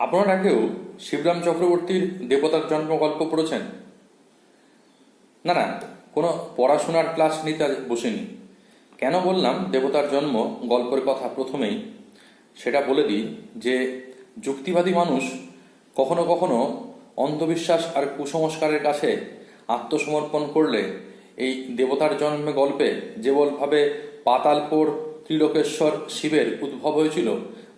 আপনারা কেউ শিবরাম চক্রবর্তীর দেবতার জন্ম গল্প পড়েছেন? না না, কোনো পড়াশোনার ক্লাস নিতে বসিনি। কেন বললাম দেবতার জন্ম গল্পের কথা প্রথমেই? সেটা বলে দিই যে যুক্তিবাদী মানুষ কখনো কখনো অন্ধবিশ্বাস আর কুসংস্কারের কাছে আত্মসমর্পণ করলে এই দেবতার জন্মে গল্পে যেবলভাবে পাতালপুর ত্রিলোকেশ্বর শিবের উদ্ভব হয়েছিল,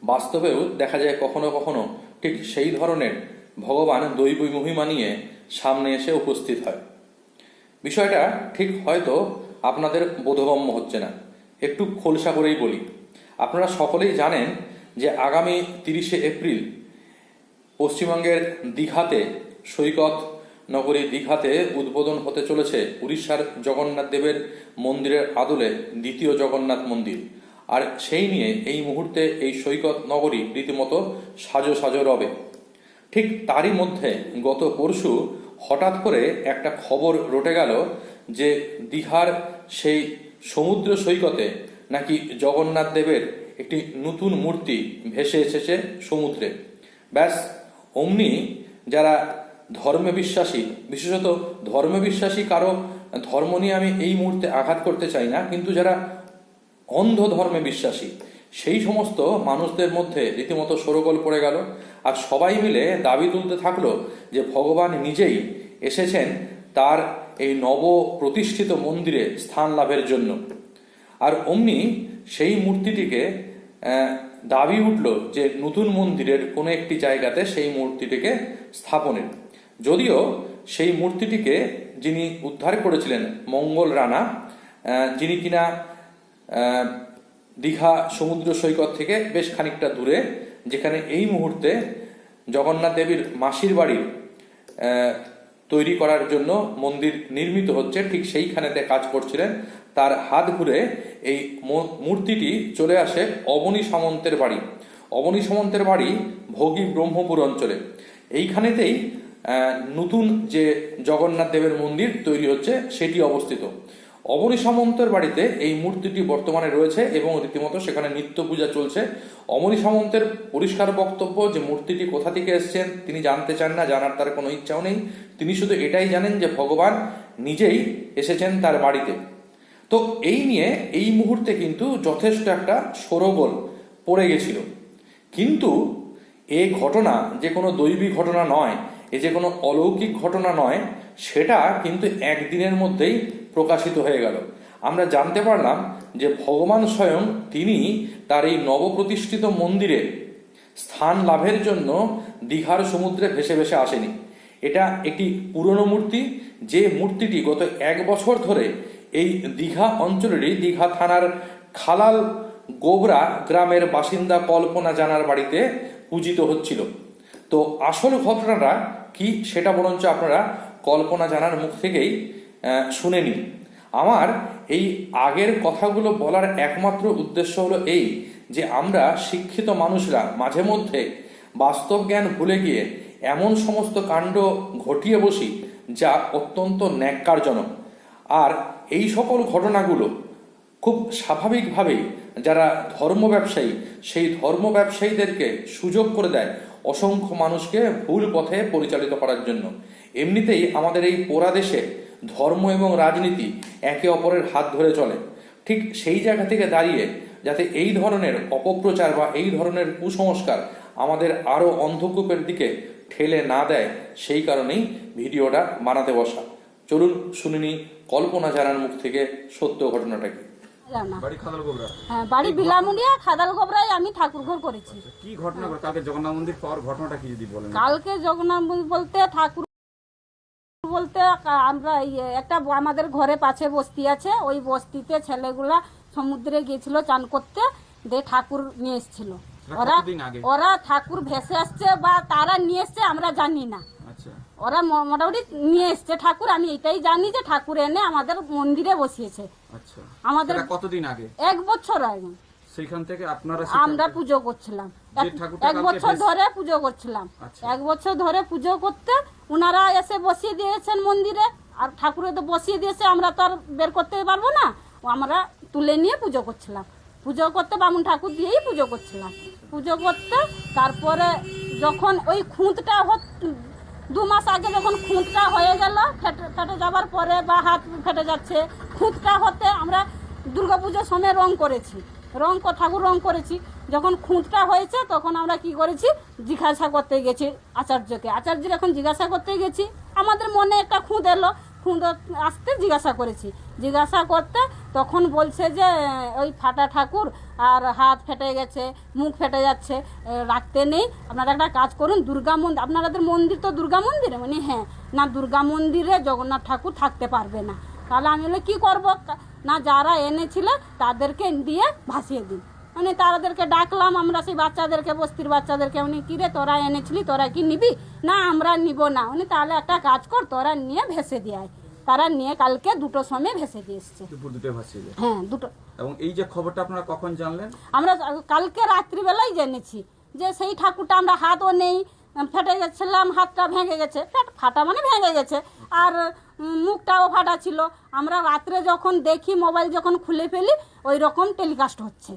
বাস্তবেও দেখা যায় কখনো কখনো ঠিক সেই ধরনের ভগবান দৈবী মহিমা নিয়ে সামনে এসে উপস্থিত হয়। বিষয়টা ঠিক হয়তো আপনাদের বোধগম্য হচ্ছে না। একটু খোলসা করেই বলি। আপনারা সকলেই জানেন যে আগামী তিরিশে এপ্রিল পশ্চিমবঙ্গের দীঘাতে, সৈকত নগরী দীঘাতে উদ্বোধন হতে চলেছে উড়িষ্যার জগন্নাথ দেবের মন্দিরের আদলে দ্বিতীয় জগন্নাথ মন্দির। আর সেই নিয়ে এই মুহূর্তে এই সৈকত নগরী রীতিমতো সাজো সাজো রবে। ঠিক তারই মধ্যে গত পরশু হঠাৎ করে একটা খবর রটে গেল যে দীঘার সেই সমুদ্র সৈকতে নাকি জগন্নাথ দেবের একটি নতুন মূর্তি ভেসে এসেছে সমুদ্রে। ব্যাস, অমনি যারা ধর্মে বিশ্বাসী, বিশেষত ধর্মে বিশ্বাসী কারও ধর্ম নিয়ে আমি এই মুহূর্তে আঘাত করতে চাই না, কিন্তু যারা অন্ধ ধর্মে বিশ্বাসী। সেই সমস্ত মানুষদের মধ্যে রীতিমতো সরগোল পড়ে গেল আর সবাই মিলে দাবি তুলতে থাকল যে ভগবান নিজেই এসেছেন তার এই নব প্রতিষ্ঠিত মন্দিরে স্থান লাভের জন্য। আর অমনি সেই মূর্তিটিকে দাবি উঠল যে নতুন মন্দিরের কোনো একটি জায়গাতে সেই মূর্তিটিকে স্থাপনের। যদিও সেই মূর্তিটিকে যিনি উদ্ধার করেছিলেন মঙ্গল রানা যিনি কিনা দীঘা সমুদ্র সৈকত থেকে বেশ খানিকটা দূরে, যেখানে এই মুহূর্তে জগন্নাথ দেবীর মাসির বাড়ির তৈরি করার জন্য মন্দির নির্মিত হচ্ছে। ঠিক সেইখানেতে কাজ করছিলেন। তার হাত ঘুরে এই মূর্তিটি চলে আসে অবনী সামন্তের বাড়ি। অবনী সামন্তের বাড়ি ভোগী ব্রহ্মপুর অঞ্চলে। এইখানেতেই নতুন যে জগন্নাথ দেবের মন্দির তৈরি হচ্ছে, সেটি অবস্থিত। অবনী সামন্তের বাড়িতে এই মূর্তিটি বর্তমানে রয়েছে এবং রীতিমতো সেখানে নিত্য পূজা চলছে। অমনি সামন্তের পরিষ্কার বক্তব্য যে মূর্তিটি কোথা থেকে এসছেন, তিনি জানতে চান না, জানার তার কোনো ইচ্ছাও নেই। তিনি শুধু এটাই জানেন যে ভগবান নিজেই এসেছেন তার বাড়িতে। তো এই নিয়ে এই মুহূর্তে কিন্তু যথেষ্ট একটা সরগোল পড়ে গেছিল। কিন্তু এই ঘটনা যে কোনো দৈবিক ঘটনা নয়, এ যে কোনো অলৌকিক ঘটনা নয়, সেটা কিন্তু একদিনের মধ্যেই প্রকাশিত হয়ে গেল। আমরা জানতে পারলাম যে ভগবান স্বয়ং তিনি তার এই নবপ্রতিষ্ঠিত মন্দিরে স্থান লাভের জন্য দীঘার সমুদ্রে ভেসে ভেসে আসেনি। এটা একটি পুরনো মূর্তি, যে মূর্তিটি গত এক বছর ধরে এই দীঘা অঞ্চলেরই দীঘা থানার খালাল গোবরা গ্রামের বাসিন্দা কল্পনা জানার বাড়িতে পূজিত হচ্ছিল। তো আসল ঘটনাটা কি সেটা বরঞ্চ আপনারা কল্পনা জানার মুখ থেকেই শুনে নিন আমার এই আগের কথাগুলো বলার একমাত্র উদ্দেশ্য হলো এই যে আমরা শিক্ষিত মানুষরা মাঝে মধ্যে বাস্তব জ্ঞান ভুলে গিয়ে এমন সমস্ত কাণ্ড ঘটিয়ে বসি যা অত্যন্ত ন্যাক্কারজনক। আর এই সকল ঘটনাগুলো খুব স্বাভাবিকভাবেই যারা ধর্ম ব্যবসায়ী, সেই ধর্ম ব্যবসায়ীদেরকে সুযোগ করে দেয় অসংখ্য মানুষকে ভুল পথে পরিচালিত করার জন্য। এমনিতেই আমাদের এই পোড়া দেশে ধর্ম এবং রাজনীতি একে অপরের হাত ধরে চলে। ঠিক সেই জায়গা থেকে দাঁড়িয়ে যাতে এই ধরনের অপপ্রচার বা এই ধরনের কুসংস্কার আমাদের আরও অন্ধকূপের দিকে ঠেলে না দেয় সেই কারণেই ভিডিওটা বানাতে বসা। চলুন শুনিনি কল্পনা জানার মুখ থেকে সত্য ঘটনাটা কি? খাদাল গোবরা। হ্যাঁ বাড়ি বিলামুড়িয়া খাদাল গোবরায় আমি ঠাকুর ঘর করেছি। কি ঘটনা কালকে জগন্নাথ মন্দির পাওয়ার ঘটনাটা কি যদি বলেন? কালকে জগন্নাথ মন্দির বলতে ঠাকুর আমরা একটা আমাদের ঘরে পাশে বস্তি আছে। ওই বস্তিতে ছেলেগুলা সমুদ্রে গিয়েছিল চান করতে দিয়ে ঠাকুর নিয়ে এসেছিল। ওরা ওরা ঠাকুর ভেসে আসছে বা তারা নিয়ে এসছে আমরা জানি না। আচ্ছা। ওরা মোটামুটি নিয়ে এসছে ঠাকুর। আমি এটাই জানি যে ঠাকুর এনে আমাদের মন্দিরে বসিয়েছে। আচ্ছা। আমাদের কতদিন আগে? এক বছর আগে। সেইখান থেকে আপনারা আমরা পুজো করছিলাম। এক- এক বছর ধরে পুজো করছিলাম। আচ্ছা। এক বছর ধরে পুজো করতে ওনারা এসে বসিয়ে দিয়েছেন মন্দিরে আর ঠাকুরে তো বসিয়ে দিয়েছে আমরা তো আর বের করতে পারব না। ও আমরা তুলে নিয়ে পুজো করছিলাম। পুজো করতে বামুন ঠাকুর দিয়েই পুজো করছিলাম। পুজো করতে তারপরে যখন ওই খুঁতটা হত- দু মাস আগে যখন খুঁতটা হয়ে গেল ফেটে ফেটে যাবার পরে বা হাত ফেটে যাচ্ছে খুঁতটা হতে আমরা দুর্গাপুজোর সময় রং করেছি। রং ঠাকুর রং করেছি। যখন খুঁতটা হয়েছে, তখন আমরা কি করেছি? জিজ্ঞাসা করতে গেছি আচার্যকে। আচার্যের এখন জিজ্ঞাসা করতে গেছি। আমাদের মনে একটা খুঁত এলো। খুঁত আসতে জিজ্ঞাসা করেছি। জিজ্ঞাসা করতে তখন বলছে যে, ওই ফাটা ঠাকুর, আর হাত ফেটে গেছে, মুখ ফেটে যাচ্ছে রাখতে নেই। আপনারা একটা কাজ করুন, দুর্গা মন্দির আপনাদের মন্দির তো দুর্গা মন্দিরে? মানে হ্যাঁ না, দুর্গা মন্দিরে জগন্নাথ ঠাকুর থাকতে পারবে না। তাহলে আমি বলে, কী করব? না, যারা এনেছিল, তাদেরকে দিয়ে ভাসিয়ে দিন। মানে তাদেরকে ডাকলাম আমরা সেই বাচ্চাদেরকে বস্তির বাচ্চাদেরকে উনি কিরে তোরা এনেছিলি তোরা কি নিবি? না আমরা নিব না। উনি তাহলে একটা কাজ কর তোরা নিয়ে ভেসে দিয়ে তারা নিয়ে কালকে দুটো সময় ভেসে দিয়ে এসছে। দুপুর দুটো ভাসিয়ে হ্যাঁ দুটো। এবং এই যে খবরটা আপনারা কখন জানলেন? আমরা কালকে রাত্রিবেলাই জেনেছি যে সেই ঠাকুরটা আমরা হাতও নেই ফেটে গেছিলাম হাতটা ভেঙে গেছে। ফাটা মানে ভেঙে গেছে। আর মুখটাও ফাটা ছিল। আমরা রাত্রে যখন দেখি মোবাইল যখন খুলে ফেলি ওই রকম টেলিকাস্ট হচ্ছে।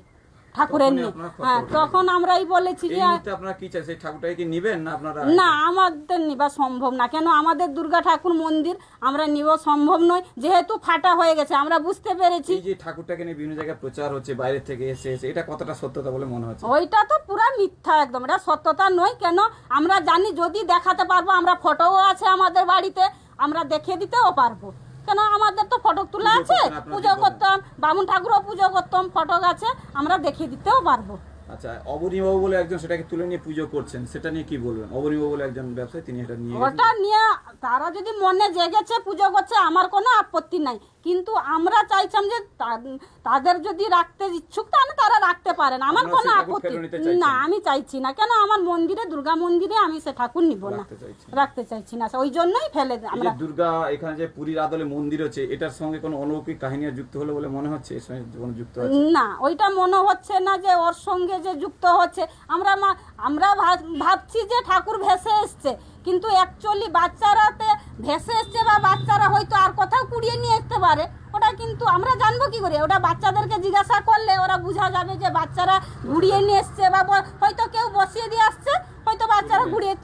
ঠাকুরের নিয়ে। হ্যাঁ তখন আমরাই বলেছি যে আপনারা কি চাই সেই ঠাকুরটাকে কি নিবেন না আপনারা? না আমাদের নিবা সম্ভব না। কেন? আমাদের দুর্গা ঠাকুর মন্দির আমরা নিব সম্ভব নয়। যেহেতু ফাটা হয়ে গেছে আমরা বুঝতে পেরেছি। যে ঠাকুরটাকে নিয়ে বিভিন্ন জায়গায় প্রচার হচ্ছে বাইরে থেকে এসে এসে এটা কতটা সত্যতা বলে মনে হচ্ছে? ওইটা তো পুরা মিথ্যা একদম। এটা সত্যতা নয়। কেন? আমরা জানি যদি দেখাতে পারব আমরা ফটোও আছে আমাদের বাড়িতে আমরা দেখিয়ে দিতেও পারব। কেন আমাদের তো ফটক তোলা আছে? পুজো করতাম বামুন ঠাকুরও পুজো করতাম ফটক আছে আমরা দেখিয়ে দিতেও পারব। আচ্ছা অবনীবাবু বলে একজন সেটাকে তুলে নিয়ে পুজো করছেন সেটা নিয়ে কি বলবেন? অবনীবাবু বলে একজন ব্যবসায়ী তিনি এটা নিয়ে ওটা নিয়ে তারা যদি মনে জেগেছে পুজো করছে আমার কোনো আপত্তি নাই। কিন্তু আমরা চাইছিলাম যে তাদের যদি রাখতে ইচ্ছুক তাহলে তারা রাখতে পারেন। আমার কোনো আপত্তি না আমি চাইছি না। কেন? আমার মন্দিরে দুর্গা মন্দিরে আমি সে ঠাকুর নিব না। রাখতে চাইছি না। ওই জন্যই ফেলে আমরা দুর্গা এখানে যে পুরীর আদলে মন্দির হচ্ছে এটার সঙ্গে কোনো অলৌকিক কাহিনী যুক্ত হলো বলে মনে হচ্ছে? এর সঙ্গে যুক্ত আছে? না ওইটা মনে হচ্ছে না যে ওর সঙ্গে যে যুক্ত হচ্ছে আমরা আমরা ভাব- ভাবছি যে ঠাকুর ভেসে এসছে কিন্তু অ্যাকচুয়ালি বাচ্চারাতে ভেসে এসছে বা বাচ্চারা হয়তো আর কোথাও কুড়িয়ে নিয়ে আসতে পারে ওটা কিন্তু আমরা জানব কি করে? ওটা বাচ্চাদেরকে জিজ্ঞাসা করলে ওরা বোঝা যাবে যে বাচ্চারা ঘুরিয়ে নিয়ে এসছে বা হয়তো কেউ বসিয়ে দিয়ে আসছে হয়তো বাচ্চারা ঘুরিয়ে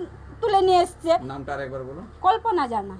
তুলে নিয়ে এসছে। নামটা আর একবার বলুন। কল্পনা জানা।